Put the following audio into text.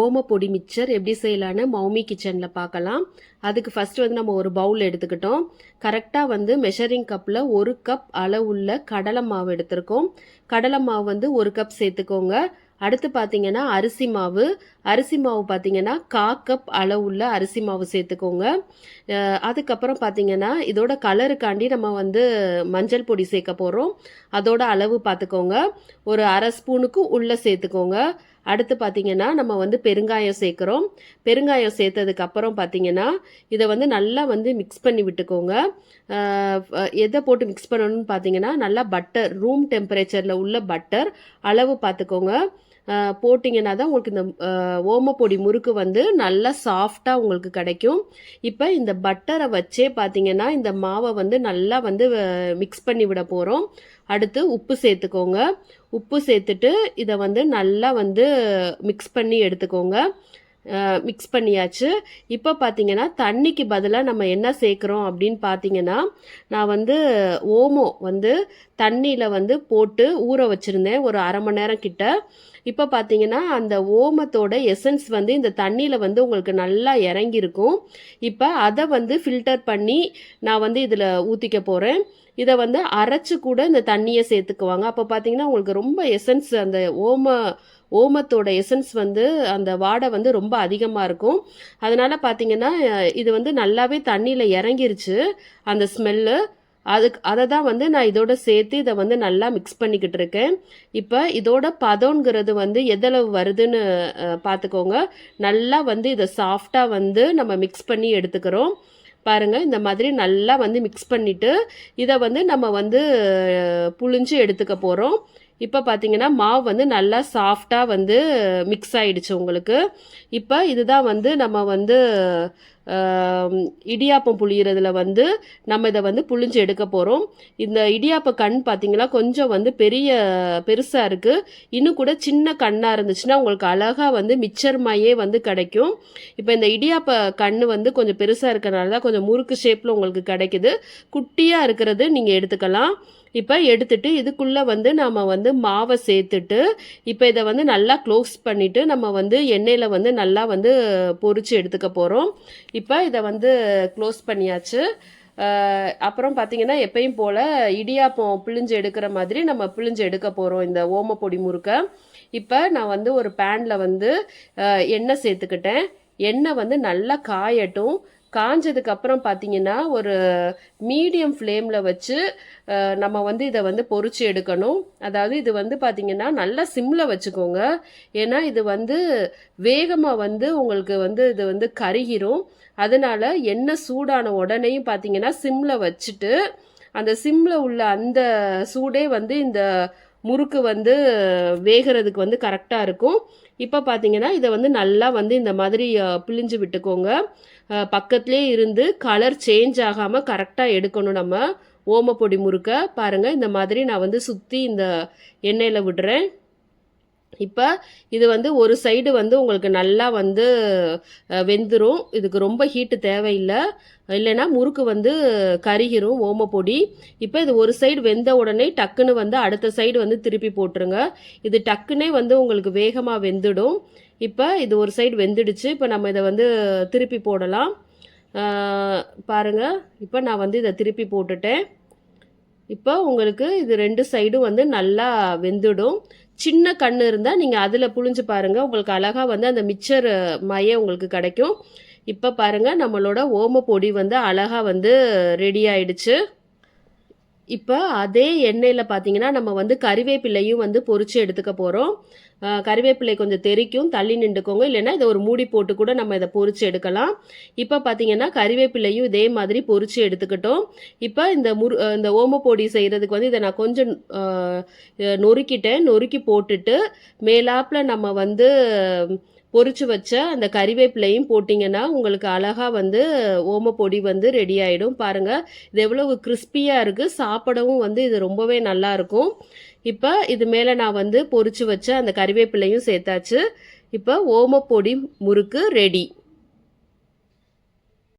ஓம பொடி மிக்சர் எப்படி செய்யலான்னு மௌமி கிச்சனில் பார்க்கலாம். அதுக்கு ஃபஸ்ட்டு வந்து நம்ம ஒரு பவுல் எடுத்துக்கிட்டோம். கரெக்டாக வந்து மெஷரிங் கப்பில் ஒரு கப் அளவுள்ள கடலை மாவு எடுத்திருக்கோம். கடலை மாவு வந்து ஒரு கப் சேர்த்துக்கோங்க. அடுத்து பார்த்தீங்கன்னா அரிசி மாவு. அரிசி மாவு பார்த்தீங்கன்னா கா கப் அளவுள்ள அரிசி மாவு சேர்த்துக்கோங்க. அதுக்கப்புறம் பார்த்தீங்கன்னா இதோட கலருக்காண்டி நம்ம வந்து மஞ்சள் பொடி சேர்க்க போகிறோம் அதோட அளவு பார்த்துக்கோங்க. ஒரு அரை ஸ்பூனுக்கு உள்ளே சேர்த்துக்கோங்க. அடுத்து பார்த்தீங்கன்னா நம்ம வந்து பெருங்காயம் சேர்க்குறோம். பெருங்காயம் சேர்த்ததுக்கப்புறம் பார்த்திங்கன்னா பார்த்தீங்கன்னா இதை வந்து நல்லா வந்து மிக்ஸ் பண்ணி விட்டுக்கோங்க. எதை போட்டு மிக்ஸ் பண்ணணும்னு பார்த்தீங்கன்னா நல்லா பட்டர் ரூம் டெம்பரேச்சரில் உள்ள பட்டர் அளவு பார்த்துக்கோங்க போட்டிங்கன்னா தான் உங்களுக்கு இந்த ஓமப்பொடி முறுக்கு வந்து நல்லா சாஃப்டாக உங்களுக்கு கிடைக்கும். இப்போ இந்த பட்டரை வச்சே பார்த்தீங்கன்னா இந்த மாவை வந்து நல்லா வந்து மிக்ஸ் பண்ணி விட போகிறோம் அடுத்து உப்பு சேர்த்துக்கோங்க. உப்பு சேர்த்துட்டு இதை வந்து நல்லா வந்து மிக்ஸ் பண்ணி எடுத்துக்கோங்க. மிக்ஸ் பண்ணியாச்சு. இப்போ பார்த்தீங்கன்னா தண்ணிக்கு பதிலாக நம்ம என்ன சேர்க்குறோம் அப்படின்னு பார்த்தீங்கன்னா நான் வந்து ஓமோ வந்து தண்ணியில் வந்து போட்டு ஊற வச்சுருந்தேன் ஒரு அரை மணி நேரம் கிட்ட. இப்போ பார்த்தீங்கன்னா அந்த ஓமத்தோட எசன்ஸ் வந்து இந்த தண்ணியில் வந்து உங்களுக்கு நல்லா இறங்கியிருக்கும். இப்போ அதை வந்து ஃபில்டர் பண்ணி நான் வந்து இதில் ஊற்றிக்க போகிறேன் இதை வந்து அரைச்சி கூட இந்த தண்ணியை சேர்த்துக்குவாங்க. அப்போ பார்த்தீங்கன்னா உங்களுக்கு ரொம்ப எசன்ஸ் அந்த ஓம ஓமத்தோட எசன்ஸ் வந்து அந்த வாடை வந்து ரொம்ப அதிகமாக இருக்கும். அதனால் பார்த்தீங்கன்னா இது வந்து நல்லாவே தண்ணியில் இறங்கிருச்சு அந்த ஸ்மெல்லு அதுக்கு அதை தான் வந்து நான் இதோட சேர்த்து இதை வந்து நல்லா மிக்ஸ் பண்ணிக்கிட்டு இருக்கேன். இப்போ இதோட பதோங்கிறது வந்து எதளவு வருதுன்னு பார்த்துக்கோங்க நல்லா வந்து இதை சாஃப்டாக வந்து நம்ம மிக்ஸ் பண்ணி எடுத்துக்கிறோம். பாருங்க இந்த மாதிரி நல்லா வந்து மிக்ஸ் பண்ணிவிட்டு இதை வந்து நம்ம வந்து புழிஞ்சு எடுத்துக்க போகிறோம் இப்போ பார்த்தீங்கன்னா மாவு வந்து நல்லா சாஃப்டாக வந்து மிக்ஸ் ஆகிடுச்சு உங்களுக்கு. இப்போ இதுதான் வந்து நம்ம வந்து இடியாப்பம் புளியறதுல வந்து நம்ம இதை வந்து புழிஞ்சு எடுக்க போகிறோம் இந்த இடியாப்ப கண் பார்த்தீங்கன்னா கொஞ்சம் வந்து பெரிய பெருசாக இருக்குது இன்னும் கூட சின்ன கண்ணாக இருந்துச்சுன்னா உங்களுக்கு அழகாக வந்து மிச்சர் மாயே வந்து கிடைக்கும். இப்போ இந்த இடியாப்ப கண் வந்து கொஞ்சம் பெருசாக இருக்கிறனால தான் கொஞ்சம் முறுக்கு ஷேப்பில் உங்களுக்கு கிடைக்குது. குட்டியாக இருக்கிறது நீங்கள் எடுத்துக்கலாம். இப்போ எடுத்துட்டு இதுக்குள்ளே வந்து நாம் வந்து மாவை சேர்த்துட்டு இப்போ இதை வந்து நல்லா க்ளோஸ் பண்ணிவிட்டு நம்ம வந்து எண்ணெயில் வந்து நல்லா வந்து பொறிச்சு எடுத்துக்க போகிறோம் இப்போ இதை வந்து க்ளோஸ் பண்ணியாச்சு. அப்புறம் பார்த்தீங்கன்னா எப்பயும் போல் இடியாப்பம் பிழிஞ்சு எடுக்கிற மாதிரி நம்ம பிழிஞ்சு எடுக்க போகிறோம் இந்த ஓமப்பொடி முறுக்கை. இப்போ நான் வந்து ஒரு பேனில் வந்து எண்ணெய் சேர்த்துக்கிட்டேன். எண்ணெய் வந்து நல்லா காயட்டும். காஞ்சதுக்கு அப்புறம் பார்த்தீங்கன்னா ஒரு மீடியம் ஃப்ளேமில் வச்சு நம்ம வந்து இதை வந்து பொறிச்சு எடுக்கணும். அதாவது இது வந்து பார்த்தீங்கன்னா நல்லா சிம்மில் வச்சுக்கோங்க. ஏன்னா இது வந்து வேகமாக வந்து உங்களுக்கு வந்து இது வந்து கருகிரும். அதனால எண்ணெய் சூடான உடனேயும் பார்த்தீங்கன்னா சிம்மில் வச்சுட்டு அந்த சிம்மில் உள்ள அந்த சூடே வந்து இந்த முறுக்கு வந்து வேகிறதுக்கு வந்து கரெக்டாக இருக்கும். இப்போ பார்த்தீங்கன்னா இதை வந்து நல்லா வந்து இந்த மாதிரி பிழிஞ்சு விட்டுக்கோங்க. பக்கத்துலேயே இருந்து கலர் சேஞ்ச் ஆகாமல் கரெக்டாக எடுக்கணும் நம்ம. ஓமப்பொடி முறுக்க. பாருங்கள் இந்த மாதிரி நான் வந்து சுற்றி இந்த எண்ணெயில் விடுறேன். இப்போ இது வந்து ஒரு சைடு வந்து உங்களுக்கு நல்லா வந்து வெந்துடும் இதுக்கு ரொம்ப ஹீட்டு தேவையில்லை. இல்லைன்னா முறுக்கு வந்து கருகிரும் ஓமப்பொடி இப்போ இது ஒரு சைடு வெந்த உடனே டக்குன்னு வந்து அடுத்த சைடு வந்து திருப்பி போட்டுருங்க. இது டக்குன்னே வந்து உங்களுக்கு வேகமாக வெந்துடும். இப்போ இது ஒரு சைடு வெந்துடுச்சு. இப்போ நம்ம இதை வந்து திருப்பி போடலாம். பாருங்கள் இப்போ நான் வந்து இதை திருப்பி போட்டுட்டேன். இப்போ உங்களுக்கு இது ரெண்டு சைடும் வந்து நல்லா வெந்துடும். சின்ன கண்ணு இருந்தால் நீங்கள் அதில் புழிஞ்சு பாருங்கள் உங்களுக்கு அழகாக வந்து அந்த மிச்சர் மய உங்களுக்கு கிடைக்கும். இப்போ பாருங்கள் நம்மளோட ஓம பொடி வந்து அழகாக வந்து ரெடி ஆயிடுச்சு. இப்போ அதே எண்ணெயில் பார்த்தீங்கன்னா நம்ம வந்து கறிவேப்பிலையும் வந்து பொறிச்சு எடுத்துக்க போகிறோம் கறிவேப்பிலை கொஞ்சம் தெறிக்கும் தள்ளி நின்றுக்கோங்க. இல்லைன்னா இதை ஒரு மூடி போட்டு கூட நம்ம இதை பொறிச்சு எடுக்கலாம். இப்போ பார்த்தீங்கன்னா கறிவேப்பிலையும் இதே மாதிரி பொறிச்சு எடுத்துக்கிட்டோம். இப்போ இந்த முரு இந்த ஓமப்பொடி செய்கிறதுக்கு வந்து இதை நான் கொஞ்சம் நொறுக்கிட்டேன். நொறுக்கி போட்டுட்டு மேலாப்பில் நம்ம வந்து பொறிச்சு வச்ச அந்த கறிவேப்பிலையும் போட்டிங்கன்னா உங்களுக்கு அழகாக வந்து ஓமப்பொடி வந்து ரெடி ஆகிடும் பாருங்கள் இது எவ்வளவு கிறிஸ்பியாக இருக்குது சாப்பிடவும் வந்து இது ரொம்பவே நல்லா இருக்கும். இப்போ இது மேலே நான் வந்து பொறிச்சு வச்ச அந்த கறிவேப்பிலையும் சேர்த்தாச்சு. இப்போ ஓமப்பொடி முறுக்கு ரெடி